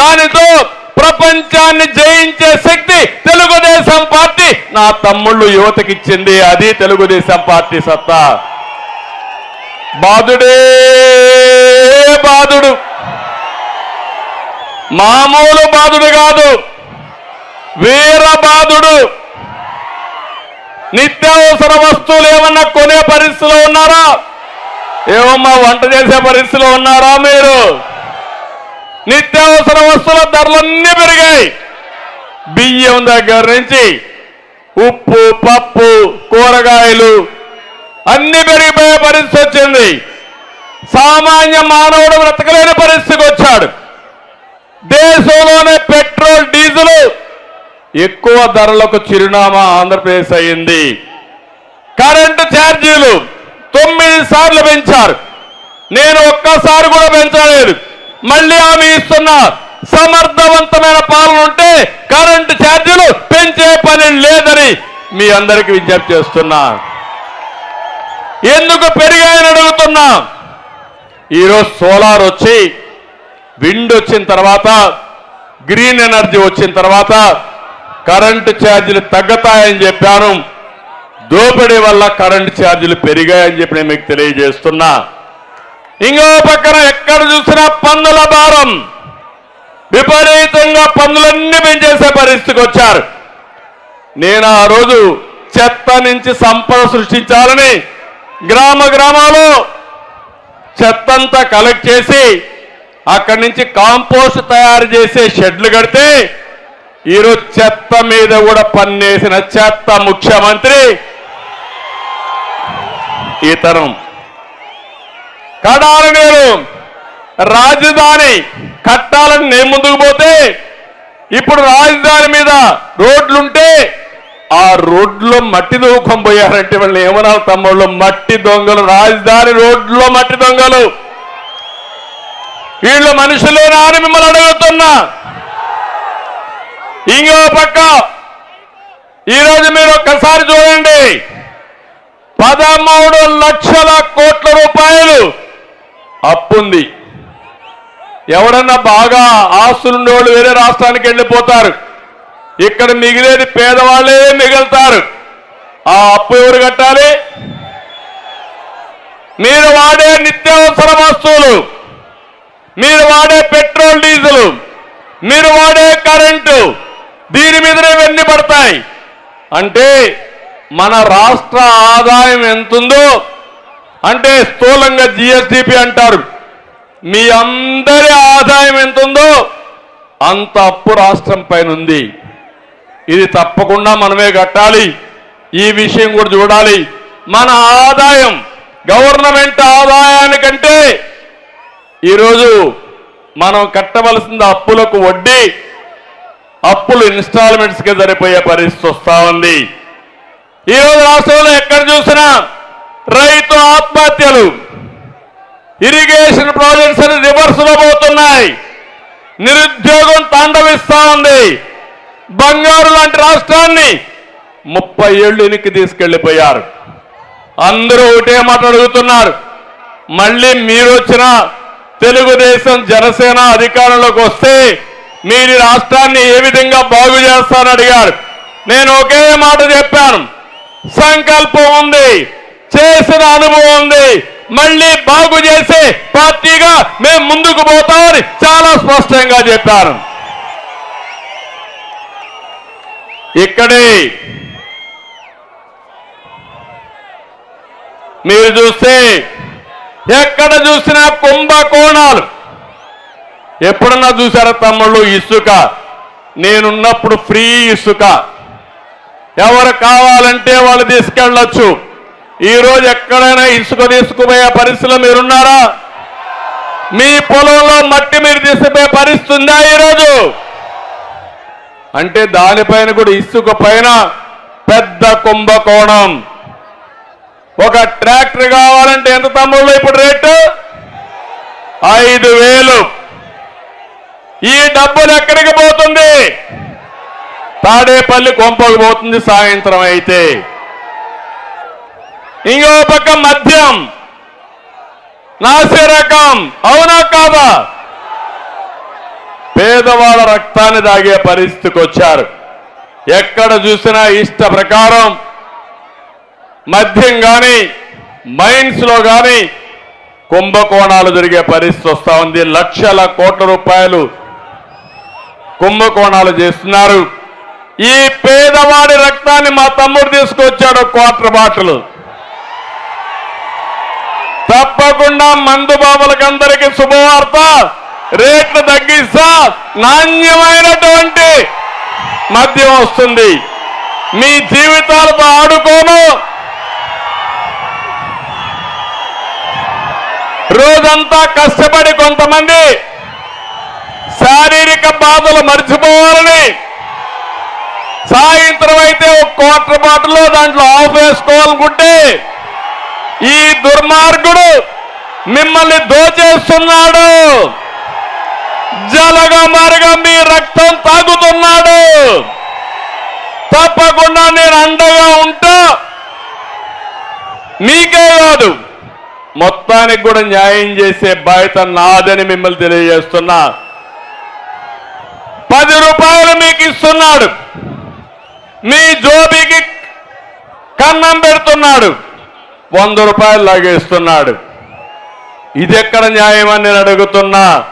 దానితో ప్రపంచాన్ని జయించే శక్తి తెలుగుదేశం పార్టీ. నా తమ్ముళ్ళు యువతకిచ్చింది అది తెలుగుదేశం పార్టీ సత్తా. బాధుడే బాధుడు మామూలు బాధుడు కాదు వీర బాధుడు నిత్యావసర వస్తువులు ఏమన్నా కొనే పరిస్థితిలో ఉన్నారా? ఏమమ్మా వంట చేసే పరిస్థితిలో ఉన్నారా మీరు? నిత్యావసర వస్తువుల ధరలన్నీ పెరిగాయి. బియ్యం దగ్గర నుంచి ఉప్పు పప్పు కూరగాయలు అన్ని పెరిగిపోయే పరిస్థితి వచ్చింది. సామాన్య మానవుడు బ్రతకలేని పరిస్థితికి వచ్చాడు. దేశంలోనే పెట్రోల్ డీజిల్ ఎక్కువ ధరలకు చిరునామా ఆంధ్రప్రదేశ్ అయింది. కరెంటు ఛార్జీలు తొమ్మిది సార్లు పెంచారు. నేను ఒక్కసారి కూడా పెంచలేదు. మళ్ళీ ఆమె ఇస్తున్నా సమర్థవంతమైన పాలన ఉంటే కరెంటు ఛార్జీలు పెంచే పని లేదని మీ అందరికీ విజ్ఞప్తి చేస్తున్నా. ఎందుకు పెరిగాయని అడుగుతున్నా. ఈరోజు సోలార్ వచ్చి విండ్ వచ్చిన తర్వాత గ్రీన్ ఎనర్జీ వచ్చిన తర్వాత కరెంటు ఛార్జీలు తగ్గుతాయని చెప్పాను. దోపిడీ వల్ల కరెంటు ఛార్జీలు పెరిగాయని చెప్పి నేను మీకు తెలియజేస్తున్నా. ఇంకో పక్కన ఎక్కడ చూసినా పన్నుల భారం. విపరీతంగా పన్నులన్నీ పెంచేసే పరిస్థితికి వచ్చారు. నేను ఆ రోజు చెత్త నుంచి సంపద సృష్టించాలని గ్రామ గ్రామాలు చెత్తంతా కలెక్ట్ చేసి అక్కడి నుంచి కాంపోస్ట్ తయారు చేసే షెడ్లు కడితే ఈరోజు చెత్త మీద కూడా పన్నేసిన చెత్త ముఖ్యమంత్రి. ఈ తరం కడాలి నేను రాజధాని కట్టాలని నేను ముందుకు పోతే ఇప్పుడు రాజధాని మీద రోడ్లుంటే ఆ రోడ్లో మట్టి దూకం పోయారంటే వాళ్ళు ఏమనాలి తమ్ముళ్ళు? మట్టి దొంగలు రాజధాని రోడ్లో మట్టి దొంగలు. వీళ్ళు మనుషులేనా అని మిమ్మల్ని అడుగుతున్నా. ఇంకో పక్క ఈరోజు మీరు ఒక్కసారి చూడండి. పదమూడు లక్షల కోట్ల రూపాయలు అప్పుంది. ఎవడన్నా బాగా ఆస్తులుండేవాళ్ళు వేరే రాష్ట్రానికి వెళ్ళిపోతారు. ఇక్కడ మిగిలేది పేదవాళ్ళే మిగులుతారు. ఆ అప్పు ఎవరు కట్టాలి? మీరు వాడే నిత్యావసర వస్తువులు మీరు వాడే పెట్రోల్ డీజిల్ మీరు వాడే కరెంటు దీని మీదనే ఇవన్నీ పడతాయి అంటే మన రాష్ట్ర ఆదాయం ఎంతుందో అంటే స్థూలంగా జిఎస్డిపి అంటారు. మీ అందరి ఆదాయం ఎంతుందో అంత అప్పు రాష్ట్రం పైన ఉంది ఇది తప్పకుండా మనమే కట్టాలి. ఈ విషయం కూడా చూడాలి. మన ఆదాయం గవర్నమెంట్ ఆదాయానికంటే ఈరోజు మనం కట్టవలసిన అప్పులకు వడ్డీ అప్పులు ఇన్స్టాల్మెంట్స్కి సరిపోయే పరిస్థితి వస్తూ ఉంది. ఈరోజు రాష్ట్రంలో ఎక్కడ చూసినా రైతు ఆత్మహత్యలు. ఇరిగేషన్ ప్రాజెక్ట్స్ అని రివర్స్లో పోతున్నాయి నిరుద్యోగం తాండవిస్తా ఉంది. బంగారు లాంటి రాష్ట్రాన్ని ముప్పై ఏళ్ళు వెనక్కి తీసుకెళ్ళిపోయారు అందరూ ఒకటే మాట అడుగుతున్నారు. మళ్ళీ మీరు వచ్చిన తెలుగుదేశం జనసేన అధికారంలోకి వస్తే మీరు రాష్ట్రాన్ని ఏ విధంగా బాగు చేస్తారని అడిగారు. నేను ఒకే మాట చెప్పాను. సంకల్పం ఉంది. చేసిన అనుభవం ఉంది. మళ్ళీ బాగు చేసే పార్టీగా మేము ముందుకు పోతామని చాలా స్పష్టంగా చెప్పారు. ఇక్కడే మీరు చూస్తే ఎక్కడ చూసినా కుంభకోణాలు ఎప్పుడన్నా చూసారా తమ్ముళ్ళు ఇసుక? నేనున్నప్పుడు ఫ్రీ ఇసుక. ఎవరు కావాలంటే వాళ్ళు తీసుకెళ్ళొచ్చు. ఈరోజు ఎక్కడైనా ఇసుక తీసుకుపోయే పరిస్థితిలో మీరున్నారా? మీ పొలంలో మట్టి మీరు తీసుకుపోయే పరిస్థితి ఉందా ఈరోజు అంటే దానిపైన కూడా ఇసుక పైన పెద్ద కుంభకోణం ఒక ట్రాక్టర్ కావాలంటే ఎంత తమ్ముళ్ళు ఇప్పుడు రేటు? ఐదు వేలు. ఈ డబ్బులు ఎక్కడికి పోతుంది? తాడేపల్లి కొంపకు పోతుంది సాయంత్రం అయితే. ఇంకో పక్క మద్యం. నాసి రకం అవునా కాదా? పేదవాళ్ళ రక్తాన్ని దాగే పరిస్థితికి వచ్చారు. ఎక్కడ చూసినా ఇష్ట ప్రకారం మద్యం కానీ మైన్స్లో కానీ కుంభకోణాలు జరిగే పరిస్థితి వస్తూ ఉంది. లక్షల కోట్ల రూపాయలు కుంభకోణాలు చేస్తున్నారు. ఈ పేదవాడి రక్తాన్ని మా తమ్ముడు తీసుకొచ్చాడు క్వార్టర్ బాటలు. తప్పకుండా మందు బాబులకు అందరికీ శుభవార్త. రేట్లు తగ్గిస్తా నాణ్యమైనటువంటి మద్యం వస్తుంది. మీ జీవితాలతో ఆడుకోను. రోజంతా కష్టపడి కొంతమంది శారీరక బాధలు మర్చిపోవాలని సాయంత్రం అయితే ఒక క్వార్టర్ బాటిల్లో దాంట్లో ఆఫ్ వేసుకోవాలనుకుంటే ఈ దుర్మార్గుడు మిమ్మల్ని దోచేస్తున్నాడు. జలగా మారుగా మీ రక్తం తాగుతున్నాడు. తప్పకుండా నేను అండగా ఉంటా. మీకే కాదు మొత్తానికి కూడా న్యాయం చేసే బాధ్యత నాదని మిమ్మల్ని తెలియజేస్తున్నా. పది రూపాయలు మీకు ఇస్తున్నాడు. మీ జోబికి కన్నం పెడుతున్నాడు. వంద రూపాయలు లాగేస్తున్నాడు. ఇది ఎక్కడ న్యాయం అని నేను అడుగుతున్నా?